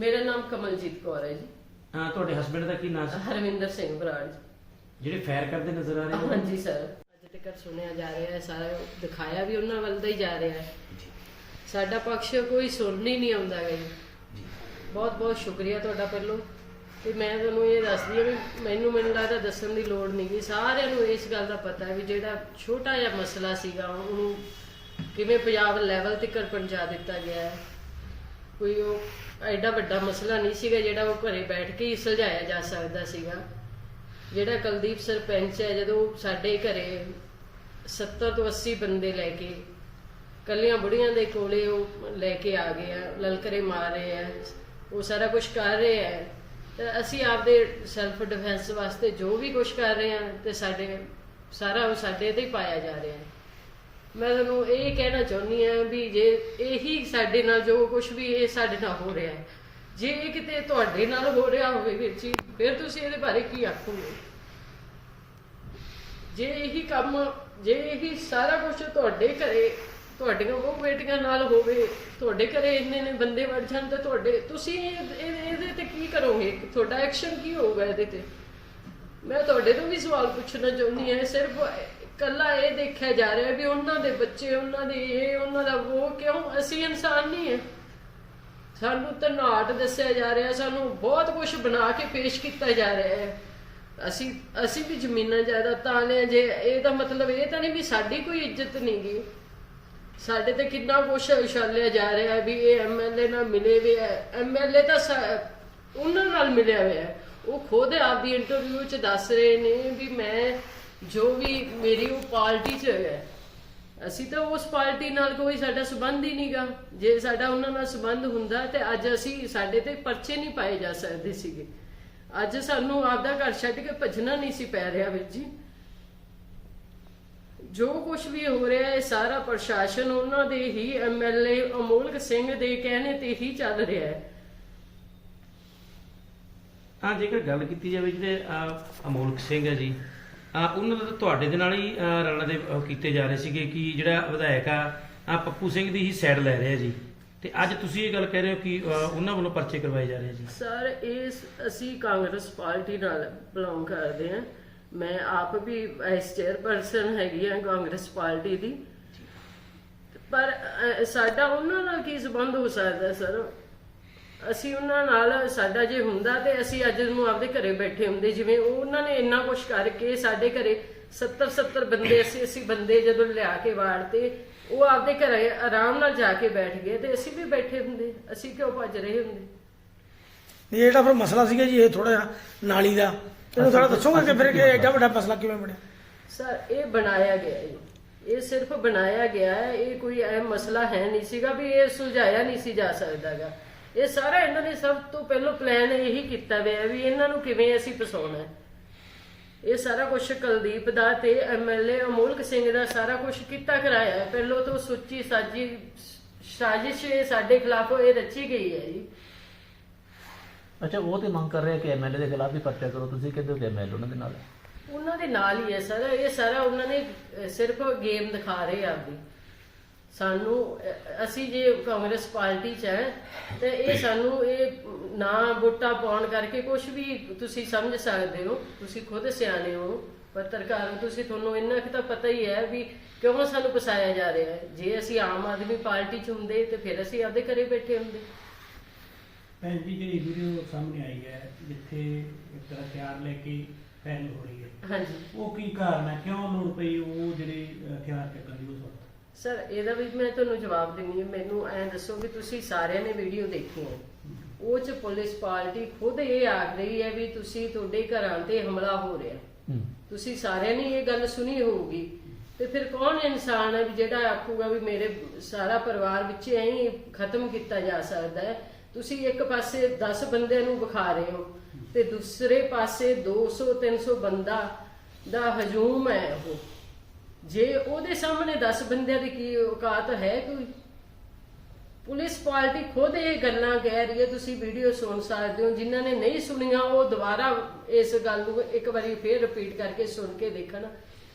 ਮੇਰਾ ਨਾਮ ਕਮਲਜੀਤ ਕੌਰ ਹੈ ਜੀ। ਅਹ ਤੁਹਾਡੇ ਹਸਬੰਡ ਦਾ ਕੀ ਨਾਮ ਸੀ? ਹਰਵਿੰਦਰ ਸਿੰਘ ਬਰਾੜ ਜੀ। ਜਿਹੜੇ ਫਾਇਰ ਕਰਦੇ ਨਜ਼ਰ ਆ ਰਹੇ ਨੇ? ਹਾਂਜੀ ਸਰ। ਅੱਜ ਤੱਕ ਸੁਣਿਆ ਜਾ ਰਿਹਾ ਹੈ ਸਾਰਾ ਦਿਖਾਇਆ ਵੀ ਉਹਨਾਂ ਵੱਲ ਦਾ ਹੀ ਜਾ ਰਿਹਾ ਹੈ। ਸਾਡਾ ਪੱਖ ਕੋਈ ਸੁਣ ਹੀ ਨਹੀਂ ਆਉਂਦਾ ਗਾ ਜੀ। ਬਹੁਤ ਬਹੁਤ ਸ਼ੁਕਰੀਆ ਤੁਹਾਡਾ ਪਹਿਲੋਂ। ਤੇ ਮੈਂ ਤੁਹਾਨੂੰ ਇਹ ਦੱਸਦੀ ਹਾਂ ਵੀ ਮੈਨੂੰ ਮੈਨੂੰ ਲੱਗਦਾ ਦੱਸਣ ਦੀ ਲੋੜ ਨਹੀਂ ਗੀ। ਸਾਰਿਆਂ ਨੂੰ ਇਸ ਗੱਲ ਦਾ ਪਤਾ ਹੈ ਵੀ ਜਿਹੜਾ ਛੋਟਾ ਜਿਹਾ ਮਸਲਾ ਸੀਗਾ ਉਹਨੂੰ ਕਿਵੇਂ ਪੰਜਾਬ ਲੈਵਲ ਤੱਕ ਪਹੁੰਚਾ ਦਿੱਤਾ ਗਿਆ ਹੈ। ਕੋਈ ਉਹ ਐਡਾ ਵੱਡਾ ਮਸਲਾ ਨਹੀਂ ਸੀਗਾ ਜਿਹੜਾ ਉਹ ਘਰੇ ਬੈਠ ਕੇ ਹੀ ਸੁਲਝਾਇਆ ਜਾ ਸਕਦਾ ਸੀਗਾ। ਜਿਹੜਾ ਕੁਲਦੀਪ ਸਰਪੰਚ ਹੈ, ਜਦੋਂ ਸਾਡੇ ਘਰੇ 70 ਤੋਂ 80 ਬੰਦੇ ਲੈ ਕੇ ਕੱਲੀਆਂ ਬੁੜੀਆਂ ਦੇ ਕੋਲੇ ਉਹ ਲੈ ਕੇ ਆ ਗਏ ਆ, ਲਲਕਰੇ ਮਾਰ ਰਹੇ ਆ, ਉਹ ਸਾਰਾ ਕੁਝ ਕਰ ਰਹੇ ਆ। ਤੇ ਅਸੀਂ ਆਪਦੇ ਸੈਲਫ ਡਿਫੈਂਸ ਵਾਸਤੇ ਜੋ ਵੀ ਕੁਝ ਕਰ ਰਹੇ ਆ, ਤੇ ਸਾਡੇ ਸਾਰਾ ਉਹ ਸਾਡੇ ਤੇ ਹੀ ਪਾਇਆ ਜਾ ਰਿਹਾ। ਹੈ ਮੈਂ ਤੁਹਾਨੂੰ ਇਹ ਕਹਿਣਾ ਚਾਹੁੰਦੀ ਆ ਵੀ ਜੇ ਇਹੀ ਸਾਡੇ ਨਾਲ ਜੋ ਕੁਝ ਵੀ ਇਹ ਸਾਡੇ ਨਾਲ ਹੋ ਰਿਹਾ ਹੈ, ਜੇ ਇਹ ਕਿਤੇ ਤੁਹਾਡੇ ਨਾਲ ਹੋ ਰਿਹਾ ਹੋਵੇ ਵੀਰ ਜੀ, ਫਿਰ ਤੁਸੀਂ ਇਹਦੇ ਬਾਰੇ ਕੀ ਆਖੋਗੇ? ਜੇ ਇਹੀ ਕੰਮ, ਜੇ ਇਹੀ ਸਾਰਾ ਕੁਝ ਤੁਹਾਡੇ ਘਰੇ, ਤੁਹਾਡੀਆਂ ਉਹ ਬੇਟੀਆਂ ਨਾਲ ਹੋਵੇ, ਤੁਹਾਡੇ ਘਰੇ ਇੰਨੇ ਨੇ ਬੰਦੇ ਵੜ ਜਾਣ ਤਾਂ ਤੁਹਾਡੇ, ਤੁਸੀਂ ਇਹਦੇ ਤੇ ਕੀ ਕਰੋਗੇ? ਤੁਹਾਡਾ ਐਕਸ਼ਨ ਕੀ ਹੋਊਗਾ ਇਹਦੇ ਤੇ? ਮੈਂ ਤੁਹਾਡੇ ਤੋਂ ਵੀ ਸਵਾਲ ਪੁੱਛਣਾ ਚਾਹੁੰਦੀ ਹਾਂ ਸਿਰਫ ਕੱਲਾ ਇਹ ਦੇਖਿਆ ਜਾ ਰਿਹਾ ਵੀ ਉਹਨਾਂ ਦੇ ਬੱਚੇ, ਉਹਨਾਂ ਦੇ ਇਹ, ਉਹਨਾਂ ਦਾ ਉਹ ਕਿਉਂ? ਅਸੀਂ ਇਨਸਾਨ ਨਹੀਂ ਹੈ। ਸਾਨੂੰ ਤਾਂ ਦੱਸਿਆ ਜਾ ਰਿਹਾ, ਸਾਨੂੰ ਬਹੁਤ ਕੁਝ ਬਣਾ ਕੇ ਪੇਸ਼ ਕੀਤਾ ਜਾ ਰਿਹਾ ਹੈ। ਅਸੀਂ ਅਸੀਂ ਵੀ ਜ਼ਮੀਨਾਂ ਜਾਇਦਾਦਾਂ ਨੇ ਜੇ ਇਹ ਤਾਂ ਮਤਲਬ ਇਹ ਤਾਂ ਨਹੀਂ ਵੀ ਸਾਡੀ ਕੋਈ ਇੱਜ਼ਤ ਨਹੀਂ ਗੀ। ਸਾਡੇ ਤੇ ਕਿੰਨਾ ਕੁਛ ਉਛਾਲਿਆ ਜਾ ਰਿਹਾ ਹੈ ਵੀ ਇਹ ਐਮਐਲਏ ਨਾਲ ਮਿਲੇ ਵੀ ਵੇ ਐਮਐਲਏ ਤਾਂ ਉਹਨਾਂ ਨਾਲ ਮਿਲਿਆ ਹੋਇਆ ਹੈ। ਉਹ ਖੁਦ ਆਪਦੀ ਇੰਟਰਵਿਊ 'ਚ ਦੱਸ ਰਹੇ ਨੇ ਵੀ ਮੈਂ ਜੋ ਵੀ ਮੇਰੀ ਉਹ ਪਾਰਟੀ 'ਚ ਹੈ, ਅਸੀਂ ਤਾਂ ਉਸ ਪਾਰਟੀ ਨਾਲ ਕੋਈ ਸਾਡਾ ਸਬੰਧ ਹੀ ਨਹੀਂਗਾ ਜੇ ਸਾਡਾ ਉਹਨਾਂ ਨਾਲ ਸਬੰਧ ਹੁੰਦਾ ਤੇ ਅੱਜ ਅਸੀਂ ਸਾਡੇ ਤੇ ਪਰਚੇ ਨਹੀਂ ਪਾਏ ਜਾ ਸਕਦੇ ਸੀਗੇ। ਅੱਜ ਸਾਨੂੰ ਆਪਦਾ ਘਰ ਛੱਡ ਕੇ ਭੱਜਣਾ ਨਹੀਂ ਸੀ ਪੈ ਰਿਹਾ ਵੀਰ ਜੀ। ਜੋ ਕੁਝ ਵੀ ਹੋ ਰਿਹਾ ਹੈ ਸਾਰਾ ਪ੍ਰਸ਼ਾਸਨ ਉਹਨਾਂ ਦੇ ਹੀ ਐਮਐਲਏ ਅਮੋਲਕ ਸਿੰਘ ਦੇ ਕਹਿਣੇ ਤੇ ਹੀ ਚੱਲ ਰਿਹਾ ਹੈ। ਹਾਂ ਜੇਕਰ ਗੱਲ ਕੀਤੀ ਜਾਵੇ ਜਿਹੜੇ ਅਮੋਲਕ ਸਿੰਘ ਹੈ ਜੀ ਉਹਨਾਂ ਦਾ ਤੁਹਾਡੇ ਦੇ ਨਾਲ ਹੀ ਰਲਣ ਦੇ ਕੀਤੇ ਜਾ ਰਹੇ ਸੀਗੇ ਕਿ ਜਿਹੜਾ ਵਿਧਾਇਕ ਆ ਪੱਪੂ ਸਿੰਘ ਦੀ ਹੀ ਸਾਈਡ ਲੈ ਰਿਹਾ ਜੀ। ਤੇ ਅੱਜ ਤੁਸੀਂ ਇਹ ਗੱਲ ਕਹਿ ਰਹੇ ਹੋ ਕਿ ਉਹਨਾਂ ਵੱਲੋਂ ਪਰਚੇ ਕਰਵਾਏ ਜਾ ਰਹੇ ਜੀ। ਸਰ ਇਸ ਅਸੀਂ ਕਾਂਗਰਸ ਪਾਰਟੀ ਨਾਲ ਬਿਲੋਂਗ ਕਰਦੇ ਹਾਂ। ਮੈਂ ਆਪ ਵੀ ਵਾਈਸ ਚੇਅਰਪਰਸਨ ਹੈਗੀ ਹਾਂ ਕਾਂਗਰਸ ਪਾਰਟੀ ਦੀ। ਪਰ ਸਾਡਾ ਉਹਨਾਂ ਨਾਲ ਕੀ ਸੰਬੰਧ ਹੋ ਸਕਦਾ, ਸਰ? ਅਸੀਂ ਉਹਨਾਂ ਨਾਲ ਸਾਡਾ ਜੇ ਹੁੰਦਾ ਤੇ ਅਸੀਂ ਅੱਜ ਨੂੰ ਆਪਦੇ ਘਰੇ ਬੈਠੇ ਹੁੰਦੇ ਜਿਵੇਂ ਉਹ ਉਹਨਾਂ ਨੇ ਇੰਨਾ ਕੁਝ ਕਰਕੇ ਸਾਡੇ ਘਰੇ 70 70 ਬੰਦੇ ਅਸੀਂ ਅਸੀਂ ਬੰਦੇ ਜਦੋਂ ਲਿਆ ਕੇ ਵਾੜਤੇ ਉਹ ਆਪਦੇ ਘਰੇ ਆਰਾਮ ਨਾਲ ਜਾ ਕੇ ਬੈਠ ਗਏ ਤੇ ਅਸੀਂ ਵੀ ਬੈਠੇ ਹੁੰਦੇ ਅਸੀਂ ਕਿਉਂ ਭੱਜ ਰਹੇ ਹੁੰਦੇ? ਇਹ ਜਿਹੜਾ ਫਿਰ ਮਸਲਾ ਸੀਗਾ ਜੀ ਇਹ ਥੋੜਾ ਜਿਹਾ ਨਾਲੀ ਦਾ। ਇਹਨੂੰ ਥੋੜਾ ਦੱਸੋਗੇ ਕਿ ਫਿਰ ਕਿ ਐਡਾ ਵੱਡਾ ਮਸਲਾ ਕਿਵੇਂ ਬਣਿਆ? ਸਰ ਇਹ ਬਣਾਇਆ ਗਿਆ ਹੈ ਇਹ ਸਿਰਫ ਬਣਾਇਆ ਗਿਆ ਹੈ ਇਹ ਕੋਈ ਅਹਿਮ ਮਸਲਾ ਹੈ ਨਹੀਂ ਸੀਗਾ ਵੀ ਇਹ ਸੁਲਝਾਇਆ ਨਹੀਂ ਸੀ ਜਾ ਸਕਦਾਗਾ। ਇਹ ਸਾਰਾ ਇਹਨਾਂ ਨੇ ਸਭ ਤੋਂ ਪਹਿਲਾਂ ਪਲਾਨ ਇਹੀ ਕੀਤਾ ਹੋਇਆ ਵੀ ਇਹਨਾਂ ਨੂੰ ਕਿਵੇਂ ਅਸੀਂ ਫਸਾਉਣਾ ਹੈ। ਇਹ ਸਾਰਾ ਕੁਝ ਕੁਲਦੀਪ ਦਾ ਤੇ ਐਮਐਲਏ ਅਮੋਲਕ ਸਿੰਘ ਦਾ ਸਾਰਾ ਕੁਝ ਕੀਤਾ ਕਰਾਇਆ ਪਹਿਲਾਂ ਤੋਂ ਸੁੱਚੀ ਸਾਜੀ ਸਾਜ਼ਿਸ਼ ਇਹ ਸਾਡੇ ਖਿਲਾਫ ਇਹ ਰਚੀ ਗਈ ਹੈ ਜੀ। ਅੱਛਾ ਉਹ ਤੇ ਮੰਗ ਕਰ ਰਹੇ ਕਿ ਐਮਐਲਏ ਦੇ ਖਿਲਾਫ ਵੀ ਪਰਚਾ ਕਰੋ। ਤੁਸੀਂ ਕਹਿੰਦੇ ਹੋ ਕਿ ਐਮਐਲਏ ਉਹਨਾਂ ਦੇ ਨਾਲ ਹੈ। ਉਹਨਾਂ ਦੇ ਨਾਲ ਹੀ ਹੈ ਸਰ। ਇਹ ਸਾਰਾ ਉਹਨਾਂ ਨੇ ਸਿਰਫ ਗੇਮ ਦਿਖਾ ਰਹੇ ਆ ਆਪਦੀ। ਸਾਨੂੰ ਅਸੀਂ ਜੇ ਕਾਂਗਰਸ ਪਾਰਟੀ ਚ ਹੈ ਤੇ ਇਹ ਸਾਨੂੰ ਇਹ ਨਾ ਵੋਟਾਂ ਪਾਉਣ ਕਰਕੇ ਕੁਝ ਵੀ ਤੁਸੀਂ ਸਮਝ ਸਕਦੇ ਹੋ ਤੁਸੀਂ ਖੁਦ ਸਿਆਣੇ ਹੋ ਪੱਤਰਕਾਰ ਹੋ ਤੁਸੀਂ ਤੁਹਾਨੂੰ ਇੰਨਾ ਕਿ ਤਾਂ ਪਤਾ ਹੀ ਹੈ ਵੀ ਕਿਉਂ ਸਾਨੂੰ ਫਸਾਇਆ ਜਾ ਰਿਹਾ ਹੈ। ਜੇ ਅਸੀਂ ਆਮ ਆਦਮੀ ਪਾਰਟੀ ਚ ਹੁੰਦੇ ਤੇ ਫਿਰ ਅਸੀਂ ਆਪਦੇ ਘਰੇ ਬੈਠੇ ਹੁੰਦੇ। ਭੈਣ ਜੀ ਜਿਹੜੀ ਵੀਡੀਓ ਸਾਹਮਣੇ ਆਈ ਹੈ ਜਿੱਥੇ ਇੱਕ ਤਰ੍ਹਾਂ ਹਥਿਆਰ ਲੈ ਕੇ ਫੈਲ ਹੋ ਰਹੀ ਹੈ। ਹਾਂਜੀ। ਉਹ ਕੀ ਕਾਰਨ ਹੈ? ਕਿਉਂ ਲੋੜ ਪਈ? ਉਹ ਜਿਹੜੇ ਹਥਿਆਰ ਚੱਕਣ ਦੀ ਉਸ ਵਕਤ ਸਰ ਇਹਦਾ ਵੀ ਮੈਂ ਤੁਹਾਨੂੰ ਜਵਾਬ ਦਿੰਦੀ ਹਾਂ। ਮੈਨੂੰ ਐਂ ਦੱਸੋ ਵੀ ਤੁਸੀਂ ਸਾਰਿਆਂ ਨੇ ਵੀਡੀਓ ਦੇਖੀ ਹੈ। ਉਹ ਚ ਪੁਲਿਸ ਪਾਰਟੀ ਖੁਦ ਇਹ ਆਖ ਰਹੀ ਹੈ ਵੀ ਤੁਸੀਂ ਤੁਹਾਡੇ ਘਰਾਂ ਤੇ ਹਮਲਾ ਹੋ ਰਿਹਾ। ਤੁਸੀਂ ਸਾਰਿਆਂ ਨੇ ਇਹ ਗੱਲ ਸੁਣੀ ਹੋਊਗੀ। ਤੇ ਫਿਰ ਕੌਣ ਇਨਸਾਨ ਹੈ ਜਿਹੜਾ ਆਖੂਗਾ ਵੀ ਮੇਰੇ ਸਾਰਾ ਪਰਿਵਾਰ ਵਿੱਚ ਐਂ ਹੀ ਖਤਮ ਕੀਤਾ ਜਾ ਸਕਦਾ ਹੈ? ਤੁਸੀਂ ਇੱਕ ਪਾਸੇ 10 ਬੰਦਿਆਂ ਨੂੰ ਵਿਖਾ ਰਹੇ ਹੋ ਤੇ ਦੂਸਰੇ ਪਾਸੇ 200 300 ਬੰਦਾ ਦਾ ਹਜੂਮ ਹੈ ਉਹ। ਜੇ ਉਹਦੇ ਸਾਹਮਣੇ 10 ਬੰਦਿਆਂ ਦੀ ਕੀ ਔਕਾਤ ਹੈ ਕੋਈ? ਪੁਲਿਸ ਪਾਰਟੀ ਖੁਦ ਇਹ ਗੱਲਾਂ ਕਹਿ ਰਹੀ ਹੈ, ਤੁਸੀਂ ਵੀਡੀਓ ਸੁਣ ਸਕਦੇ ਹੋ। ਜਿਨ੍ਹਾਂ ਨੇ ਨਹੀਂ ਸੁਣੀਆਂ, ਉਹ ਦੁਬਾਰਾ ਇਸ ਗੱਲ ਨੂੰ ਇੱਕ ਵਾਰੀ ਫੇਰ ਰਿਪੀਟ ਕਰਕੇ ਸੁਣ ਕੇ ਦੇਖਣ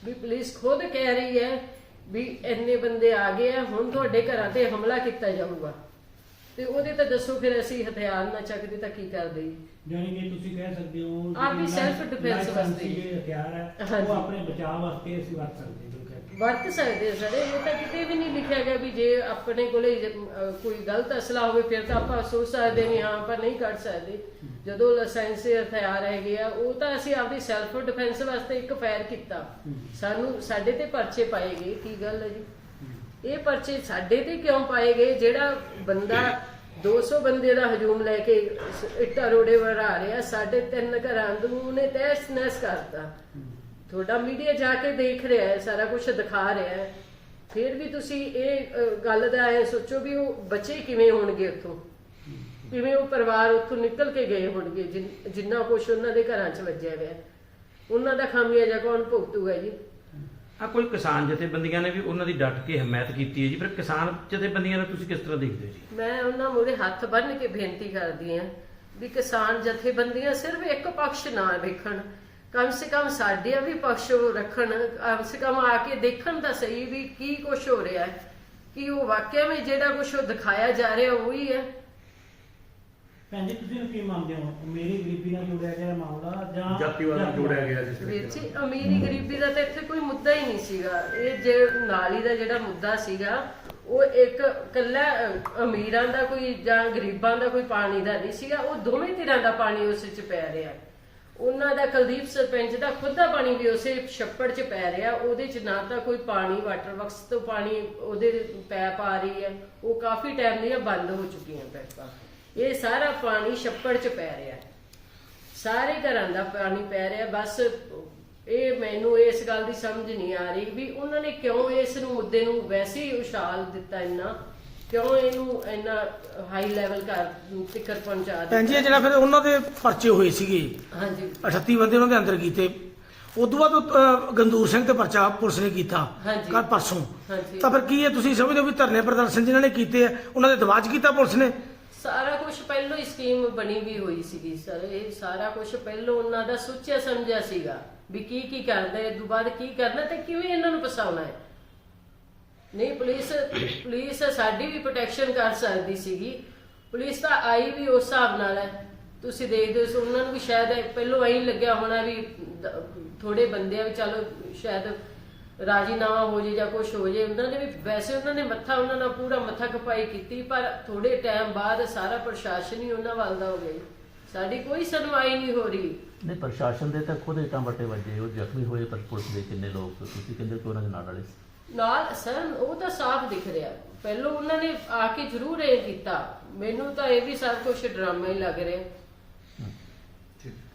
ਵੀ ਪੁਲਿਸ ਖੁਦ ਕਹਿ ਰਹੀ ਹੈ ਵੀ ਇੰਨੇ ਬੰਦੇ ਆ ਗਏ ਆ, ਹੁਣ ਤੁਹਾਡੇ ਘਰਾਂ ਤੇ ਹਮਲਾ ਕੀਤਾ ਜਾਊਗਾ। ਤੇ ਉਹਦੇ ਤਾਂ ਦੱਸੋ ਫਿਰ ਅਸੀਂ ਹਥਿਆਰ ਨਾ ਚੱਕਦੇ ਤਾਂ ਕੀ ਕਰਦੇ? ਜਾਨੀ ਕਿ ਤੁਸੀਂ ਕਹਿ ਸਕਦੇ ਹੋ ਆਪ ਹੀ self defense ਵਾਸਤੇ। ਜਿਹੜੇ ਹਥਿਆਰ ਹੈ ਹਾਂਜੀ। ਉਹ ਆਪਣੇ ਬਚਾਅ ਵਾਸਤੇ ਅਸੀਂ ਵਰਤ ਸਕਦੇ ਹਾਂ ਬਿਲਕੁਲ। ਵਰਤ ਸਕਦੇ ਸਰ ਇਹ ਤਾਂ ਕਿਤੇ ਵੀ ਨਹੀਂ ਲਿਖਿਆ ਗਿਆ ਵੀ ਜੇ ਆਪਣੇ ਕੋਲੇ ਜੇ, ਅਹ, ਕੋਈ ਗਲਤ ਅਸਲਾ ਹੋਵੇ ਫਿਰ ਤਾਂ ਆਪਾਂ ਸੋਚ ਸਕਦੇ ਨਹੀਂ ਹਾਂ ਆਪਾਂ ਨਹੀਂ ਕੱਢ ਸਕਦੇ। ਜਦੋਂ ਲਾਇਸੈਂਸ ਹਥਿਆਰ ਹੈਗੇ ਆ ਉਹ ਤਾਂ ਅਸੀਂ ਆਪਦੀ ਸੈਲਫ ਡਿਫੈਂਸ ਵਾਸਤੇ ਇੱਕ ਫਾਇਰ ਕੀਤਾ। ਸਾਨੂੰ ਸਾਡੇ ਤੇ ਪਰਚੇ ਪਾਏ ਗਏ ਕੀ ਗੱਲ ਹੈ ਜੀ? ਇਹ ਪਰਚੇ ਸਾਡੇ ਤੇ ਕਿਉਂ ਪਾਏ ਗਏ? ਜਿਹੜਾ ਬੰਦਾ 200 ਬੰਦੇ ਦਾ ਹਜੂਮ ਲੈ ਕੇ ਸ- ਰੋੜੇ ਵਰਾ ਰਿਹਾ, ਸਾਡੇ ਤਿੰਨ ਘਰਾਂ ਨੂੰ ਉਹਨੇ ਤਹਿਸ ਨਹਿਸ ਕਰਤਾ ਤੁਹਾਡਾ ਮੀਡੀਆ ਜਾ ਕੇ ਦੇਖ ਰਿਹਾ ਹੈ, ਸਾਰਾ ਕੁਝ ਦਿਖਾ ਰਿਹਾ ਹੈ। ਫਿਰ ਵੀ ਤੁਸੀਂ ਇਹ ਗੱਲ ਦਾ ਐ ਸੋਚੋ ਵੀ ਉਹ ਬੱਚੇ ਕਿਵੇਂ ਹੋਣਗੇ ਉੱਥੋਂ? ਕਿਵੇਂ ਉਹ ਪਰਿਵਾਰ ਉੱਥੋਂ ਨਿਕਲ ਕੇ ਗਏ ਹੋਣਗੇ, ਜਿੰਨਾ ਕੁਝ ਉਹਨਾਂ ਦੇ ਘਰਾਂ 'ਚ ਵੱਜਿਆ ਹੋਇਆ ਉਹਨਾਂ ਦਾ ਖਾਮਿਆਜਾ ਕੌਣ ਭੁਗਤੂਗਾ ਜੀ? ਆ ਕੋਈ ਕਿਸਾਨ ਜਥੇਬੰਦੀਆਂ ਨੇ ਵੀ ਉਹਨਾਂ ਦੀ ਡਟ ਕੇ ਹਮਾਇਤ ਕੀਤੀ ਹੈ ਜੀ ਪਰ ਕਿਸਾਨ ਜਥੇਬੰਦੀਆਂ ਨੂੰ ਤੁਸੀਂ ਕਿਸ ਤਰ੍ਹਾਂ ਦੇਖਦੇ ਹੋ ਜੀ? ਮੈਂ ਉਹਨਾਂ ਮੂਹਰੇ ਹੱਥ ਬੰਨ੍ਹ ਕੇ ਬੇਨਤੀ ਕਰਦੀ ਹਾਂ ਵੀ ਕਿਸਾਨ ਜਥੇਬੰਦੀਆਂ ਸਿਰਫ ਇੱਕ ਪਕਸ਼ ਨਾ ਵੇਖਣ। ਕਮ ਸੇ ਕਮ ਸਾਡਿਆ ਵੀ ਪਕਸ਼ ਰੱਖਣ। ਕਮ ਸੇ ਕਮ ਆ ਕੇ ਦੇਖਣ ਤਾਂ ਸਹੀ ਵੀ ਕੀ ਕੁਝ ਹੋ ਰਿਹਾ ਹੈ, ਕਿ ਉਹ ਵਾਕਿਆ ਵਿੱਚ ਜਿਹੜਾ ਕੁਝ ਦਿਖਾਇਆ ਜਾ ਰਿਹਾ ਉਹੀ ਹੈ। ਭੈਣ ਜੀ ਤੁਸੀਂ ਕੀ ਮੰਨਦੇ ਹੋ? ਮੇਰੀ ਗਰੀਬੀ ਨਾਲ ਜੁੜਿਆ ਗਿਆ ਮਾਮਲਾ ਜਾਂ ਜਾਤੀਵਾਦ ਨਾਲ ਜੋੜਿਆ ਗਿਆ ਜਿਸ ਵੀਰ ਤਰੀਕੇ ਜੀ ਅਮੀਰੀ ਗਰੀਬੀ ਦਾ ਤਾਂ ਇੱਥੇ ਕੋਈ ਮੁੱਦਾ ਹੀ ਨਹੀਂ ਸੀਗਾ। ਇਹ ਜੇ ਨਾਲੀ ਦਾ ਜਿਹੜਾ ਮੁੱਦਾ ਸੀਗਾ ਉਹ ਇੱਕ ਕੱਲਾ ਅ, ਅਮੀਰਾਂ ਦਾ ਕੋਈ ਜਾਂ ਗਰੀਬਾਂ ਦਾ ਕੋਈ ਪਾਣੀ ਦਾ ਨਹੀਂ ਸੀਗਾ ਉਹ ਦੋਵੇਂ ਧਿਰਾਂ ਦਾ ਪਾਣੀ ਉਸ ਵਿੱਚ ਪੈ ਰਿਹਾ। ਉਹਨਾਂ ਦਾ ਕੁਲਦੀਪ ਸਰਪੰਚ ਦਾ ਖੁਦ ਦਾ ਪਾਣੀ ਵੀ ਉਸੇ ਛੱਪੜ 'ਚ ਪੈ ਰਿਹਾ। ਉਹਦੇ 'ਚ ਨਾ ਤਾਂ ਕੋਈ ਪਾਣੀ ਵਾਟਰ ਵਰਕਸ ਤੋਂ ਪਾਣੀ ਉਹਦੇ ਪੈਪ ਆ ਰਹੀ ਹੈ। ਉਹ ਕਾਫੀ ਟਾਈਮ ਦੀਆਂ ਬੰਦ ਹੋ ਚੁੱਕੀਆਂ ਪੈਪਾਂ। ਇਹ ਸਾਰਾ ਪਾਣੀ ਛੱਪੜ 'ਚ ਪੈ ਰਿਹਾ। ਸਾਰੇ ਘਰਾਂ ਦਾ ਪਾਣੀ ਪੈ ਰਿਹਾ ਬਸ ਇਹ ਮੈਨੂੰ ਇਸ ਗੱਲ ਦੀ ਸਮਝ ਨਹੀਂ ਆ ਰਹੀ ਵੀ ਉਹਨਾਂ ਨੇ ਕਿਉਂ ਇਸ ਨੂੰ ਮੁੱਦੇ ਨੂੰ ਵੈਸੇ ਹੀ ਉਛਾਲ ਦਿੱਤਾ ਇੰਨਾ ਕਿਉਂ ਇਹਨੂੰ ਇੰਨਾ ਹਾਈ ਲੈਵਲ ਕਰ ਤਿੱਕਰ ਪਹੁੰਚਾ ਭੈਣ ਜੀ ਇਹ ਦਿੱਤਾ ਜਿਹੜਾ ਫਿਰ ਉਹਨਾਂ ਦੇ ਪਰਚੇ ਹੋਏ ਸੀਗੇ ਹਾਂਜੀ। 38 ਬੰਦੇ ਉਹਨਾਂ ਦੇ ਅੰਦਰ ਕੀਤੇ ਉਦੋਂ ਬਾਅਦ ਉਹ, ਗੰਦੂਰ ਸਿੰਘ ਤੇ ਪਰਚਾ ਪੁਲਿਸ ਨੇ ਕੀਤਾ ਹਾਂਜੀ। ਕੱਲ ਪਰਸੋਂ। ਹਾਂਜੀ। ਤਾਂ ਫਿਰ ਕੀ ਹੈ ਤੁਸੀਂ ਸਮਝਦੇ ਹੋ ਵੀ ਧਰਨੇ ਪ੍ਰਦਰਸ਼ਨ ਜਿਨ੍ਹਾਂ ਨੇ ਕੀਤੇ ਆ ਉਹਨਾਂ ਦੇ ਦਬਾਅ 'ਚ ਕੀਤਾ ਪੁਲਿਸ ਨੇ? ਸਾਰਾ ਕੁਝ ਪਹਿਲਾਂ ਹੀ ਸਕੀਮ ਬਣੀ ਵੀ ਹੋਈ ਸੀਗੀ ਸਰ ਇਹ ਸਾਰਾ ਕੁਝ ਪਹਿਲਾਂ ਉਹਨਾਂ ਦਾ ਸੋਚਿਆ, ਸਮਝਿਆ ਸੀਗਾ ਵੀ ਕੀ ਕੀ ਕਰਨਾ ਹੈ ਤੋਂ ਬਾਅਦ ਕੀ ਕਰਨਾ ਤੇ ਕਿਵੇਂ ਇਹਨਾਂ ਨੂੰ ਫਸਾਉਣਾ ਹੈ। ਨਹੀਂ, ਪੁਲਿਸ ਪੁਲਿਸ ਸਾਡੀ ਵੀ ਪ੍ਰੋਟੈਕਸ਼ਨ ਕਰ ਸਕਦੀ ਸੀਗੀ। ਪੁਲਿਸ ਤਾਂ ਆਈ ਵੀ ਉਸ ਹਿਸਾਬ ਨਾਲ ਹੈ। ਤੁਸੀਂ ਦੇਖਦੇ ਹੋ, ਉਹਨਾਂ ਨੂੰ ਵੀ ਸ਼ਾਇਦ ਇਹ ਪਹਿਲੋਂ ਐਂ ਲੱਗਿਆ ਹੋਣਾ ਵੀ ਥੋੜੇ ਬੰਦੇ ਆ ਵੀ ਚਲੋ, ਸ਼ਾਇਦ ਰਾਜੀਨਾਮਾ ਹੋ ਜੇ ਜਾਂ ਕੁਝ ਹੋ ਜੇ ਉਹਨਾਂ ਨੇ ਵੀ ਵੈਸੇ ਉਹਨਾਂ ਨੇ ਮੱਥਾ ਉਹਨਾਂ ਨਾਲ ਪੂਰਾ ਮੱਥਾ ਖਪਾਈ ਕੀਤੀ ਪਰ ਥੋੜੇ ਟਾਈਮ ਬਾਅਦ ਸਾਰਾ ਪ੍ਰਸ਼ਾਸਨ ਹੀ ਉਹਨਾਂ ਵੱਲ ਦਾ ਹੋ ਗਿਆ। ਸਾਡੀ ਕੋਈ ਸੁਣਵਾਈ ਨਹੀਂ ਹੋ ਰਹੀ। ਨਹੀਂ ਪ੍ਰਸ਼ਾਸਨ ਦੇ ਤਾਂ ਖੁਦ ਇੱਟਾਂ ਵੱਟੇ ਵੱਜੇ ਉਹ ਜ਼ਖਮੀ ਹੋਏ ਪਰ ਪੁਲਿਸ ਦੇ ਕਿੰਨੇ ਲੋਕ ਤੁਸੀਂ ਕਹਿੰਦੇ ਕਿ ਉਹਨਾਂ ਦੇ ਨਾਲ ਵਾਲੇ ਨਾਲ ਸਰ ਉਹ ਤਾਂ ਸਾਫ਼ ਦਿਖ ਰਿਹਾ। ਪਹਿਲੋਂ ਉਹਨਾਂ ਨੇ ਆ ਕੇ ਜ਼ਰੂਰ ਇਹ ਕੀਤਾ। ਮੈਨੂੰ ਤਾਂ ਇਹ ਵੀ ਸਭ ਕੁਝ ਡਰਾਮਾ ਹੀ ਲੱਗ ਰਿਹਾ।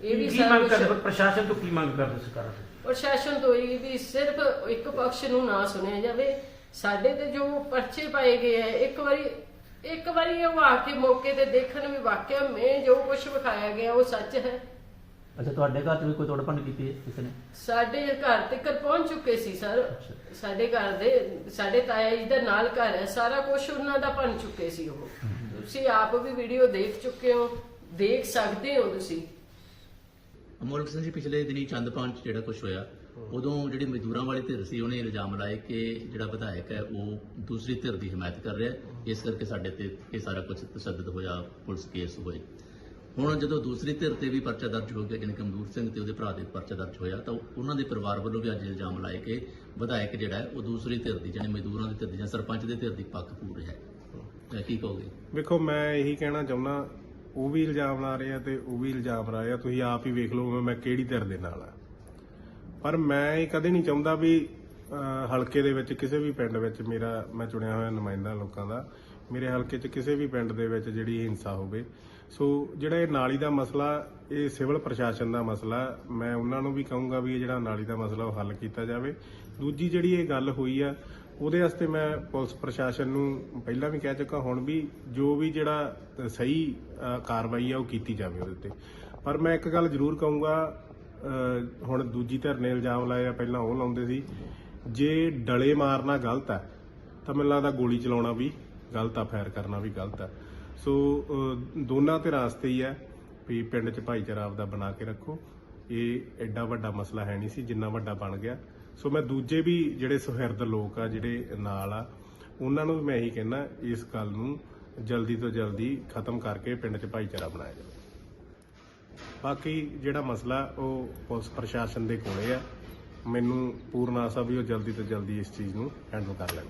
ਇਹ ਵੀ ਕੀ ਸਭ ਮੰਗ ਕਰਦੇ? ਕੁਝ ਪ੍ਰਸ਼ਾਸਨ ਤੋਂ ਕੀ ਮੰਗ ਕਰਦੇ ਸਰਕਾਰ ਤੋਂ? ਪ੍ਰਸ਼ਾਸਨ ਤੋਂ ਇਹ ਵੀ ਸਿਰਫ ਇੱਕ ਪਕਸ਼ ਨੂੰ ਨਾ ਸੁਣਿਆ ਜਾਵੇ। ਸਾਡੇ ਤੇ ਜੋ ਪਰਚੇ ਪਾਏ ਗਏ ਹੈ ਇੱਕ ਵਾਰੀ ਇੱਕ ਵਾਰੀ ਉਹ ਆ ਕੇ ਮੌਕੇ ਤੇ ਦੇਖਣ ਵੀ ਵਾਕਿਆ ਮੈਂ ਜੋ ਕੁਝ ਵਿਖਾਇਆ ਗਿਆ ਉਹ ਸੱਚ ਹੈ। ਅੱਛਾ ਤੁਹਾਡੇ ਘਰ 'ਚ ਵੀ ਕੋਈ ਤੋੜਪੰਨ ਕੀਤੀ ਹੈ ਕਿਸੇ ਨੇ? ਸਾਡੇ ਘਰ ਤੱਕ ਪਹੁੰਚ ਚੁੱਕੇ ਸੀ ਸਰ। ਸਾਡੇ ਘਰ ਦੇ ਸਾਡੇ ਤਾਇਆ ਜੀ ਦਾ ਨਾਲ ਘਰ ਹੈ ਸਾਰਾ ਕੁਝ ਉਹਨਾਂ ਦਾ ਬਣ ਚੁੱਕੇ ਸੀ ਉਹ। ਤੁਸੀਂ ਆਪ ਵੀ ਵੀਡੀਓ ਦੇਖ ਚੁੱਕੇ ਹੋ ਦੇਖ ਸਕਦੇ ਹੋ ਤੁਸੀਂ। ਅਮੋਲਕ ਸਿੰਘ ਜੀ, ਪਿਛਲੇ ਦਿਨੀ ਚੰਦਪਾਨ ਚ ਜਿਹੜਾ ਕੁਝ ਹੋਇਆ, ਉਦੋਂ ਜਿਹੜੀ ਮਜ਼ਦੂਰਾਂ ਵਾਲੀ ਧਿਰ ਸੀ, ਉਹਨੇ ਇਲਜ਼ਾਮ ਲਾਏ ਕਿ ਜਿਹੜਾ ਵਿਧਾਇਕ ਹੈ, ਉਹ ਦੂਸਰੀ ਧਿਰ ਦੀ ਹਮਾਇਤ ਕਰ ਰਿਹਾ ਇਸ ਕਰਕੇ ਸਾਡੇ ਤੇ ਇਹ ਸਾਰਾ ਕੁਝ ਤਸੱਦਦ ਹੋਇਆ, ਪੁਲਿਸ ਕੇਸ ਹੋਏ। ਹੁਣ ਜਦੋਂ ਦੂਸਰੀ ਧਿਰ ਤੇ ਵੀ ਪਰਚਾ ਦਰਜ ਹੋ ਗਿਆ ਜਾਣੀ ਕਿ ਅਮਦੂਰ ਸਿੰਘ ਤੇ ਉਹਦੇ ਭਰਾ ਦੇ ਪਰਚਾ ਦਰਜ ਹੋਇਆ, ਤਾਂ ਉਹਨਾਂ ਦੇ ਪਰਿਵਾਰ ਵੱਲੋਂ ਵੀ ਅੱਜ ਇਲਜ਼ਾਮ ਲਾਏ ਕਿ ਵਿਧਾਇਕ ਜਿਹੜਾ ਹੈ, ਉਹ ਦੂਸਰੀ ਧਿਰ ਦੀ ਜਾਣੀ ਮਜ਼ਦੂਰਾਂ ਦੀ ਧਿਰ ਦੀ, ਜਾਂ ਸਰਪੰਚ ਦੇ ਧਿਰ ਦੀ ਪੱਖ ਪੂਰ ਹੈ। ਕੀ ਕਹੋਗੇ? ਵੇਖੋ, ਮੈਂ ਇਹੀ ਕਹਿਣਾ ਚਾਹੁੰਦਾ ਉਹ ਵੀ ਇਲਜ਼ਾਮ ਲਾ ਰਹੇ ਆ ਤੇ ਉਹ ਵੀ ਇਲਜ਼ਾਮ ਲਾ ਰਹੇ ਆ। ਤੁਸੀਂ ਆਪ ਹੀ ਵੇਖ ਲਓ ਮੈਂ ਕਿਹੜੀ ਧਿਰ ਦੇ ਨਾਲ ਆ। ਪਰ ਮੈਂ ਇਹ ਕਦੇ ਨਹੀਂ ਚਾਹੁੰਦਾ ਵੀ ਹਲਕੇ ਦੇ ਵਿੱਚ ਕਿਸੇ ਵੀ ਪਿੰਡ ਵਿੱਚ ਮੇਰਾ, ਮੈਂ ਚੁਣਿਆ ਹੋਇਆ ਨੁਮਾਇੰਦਾ ਲੋਕਾਂ ਦਾ, ਮੇਰੇ ਹਲਕੇ 'ਚ ਕਿਸੇ ਵੀ ਪਿੰਡ ਦੇ ਵਿੱਚ ਜਿਹੜੀ ਹਿੰਸਾ ਹੋਵੇ। ਸੋ, ਜਿਹੜਾ ਇਹ ਨਾਲੀ ਦਾ ਮਸਲਾ, ਇਹ ਸਿਵਲ ਪ੍ਰਸ਼ਾਸਨ ਦਾ ਮਸਲਾ, ਮੈਂ ਉਹਨਾਂ ਨੂੰ ਵੀ ਕਹੂੰਗਾ ਵੀ ਇਹ ਜਿਹੜਾ ਨਾਲੀ ਦਾ ਮਸਲਾ ਉਹ ਹੱਲ ਕੀਤਾ ਜਾਵੇ। ਦੂਜੀ ਜਿਹੜੀ ਇਹ ਗੱਲ ਹੋਈ ਆ ਉਹਦੇ ਵਾਸਤੇ ਮੈਂ ਪੁਲਿਸ ਪ੍ਰਸ਼ਾਸਨ ਨੂੰ ਪਹਿਲਾਂ ਵੀ ਕਹਿ ਚੁੱਕਾ, ਹੁਣ ਵੀ ਜੋ ਵੀ ਜਿਹੜਾ ਸਹੀ ਕਾਰਵਾਈ ਆ ਉਹ ਕੀਤੀ ਜਾਵੇ ਉਹਦੇ ਤੇ ਪਰ ਮੈਂ ਇੱਕ ਗੱਲ ਜ਼ਰੂਰ ਕਹੂੰਗਾ ਹੁਣ ਦੂਜੀ ਧਿਰ ਨੇ ਇਲਜ਼ਾਮ ਲਾਇਆ, ਪਹਿਲਾਂ ਉਹ ਲਾਉਂਦੇ ਸੀ, ਜੇ ਡਲੇ ਮਾਰਨਾ ਗਲਤ ਹੈ ਤਾਂ ਮੈਨੂੰ ਲੱਗਦਾ ਗੋਲੀ ਚਲਾਉਣਾ ਵੀ ਗਲਤ ਆ, ਫਾਇਰ ਕਰਨਾ ਵੀ ਗਲਤ ਆ। ਸੋ ਦੋਨਾਂ ਧਿਰਾਂ ਵਾਸਤੇ ਹੀ ਹੈ ਵੀ ਪਿੰਡ 'ਚ ਭਾਈਚਾਰਾ ਆਪਦਾ ਬਣਾ ਕੇ ਰੱਖੋ। ਇਹ ਐਡਾ ਵੱਡਾ ਮਸਲਾ ਹੈ ਨਹੀਂ ਸੀ, ਜਿੰਨਾ ਵੱਡਾ ਬਣ ਗਿਆ। ਸੋ ਮੈਂ ਦੂਜੇ ਵੀ ਜਿਹੜੇ ਸੁਹਿਰਦ ਲੋਕ ਆ, ਜਿਹੜੇ ਨਾਲ ਆ, ਉਹਨਾਂ ਨੂੰ ਵੀ ਮੈਂ ਇਹੀ ਕਹਿਣਾ ਇਸ ਗੱਲ ਨੂੰ ਜਲਦੀ ਤੋਂ ਜਲਦੀ ਖਤਮ ਕਰਕੇ ਪਿੰਡ 'ਚ ਭਾਈਚਾਰਾ ਬਣਾਇਆ ਜਾਵੇ। ਬਾਕੀ ਜਿਹੜਾ ਮਸਲਾ, ਉਹ ਪੁਲਿਸ ਪ੍ਰਸ਼ਾਸਨ ਦੇ ਕੋਲੇ ਆ। ਮੈਨੂੰ ਪੂਰਨ ਆਸਾ ਵੀ ਉਹ ਜਲਦੀ ਤੋਂ ਜਲਦੀ ਇਸ ਚੀਜ਼ ਨੂੰ ਹੈਂਡਲ ਕਰ ਲੈਣ।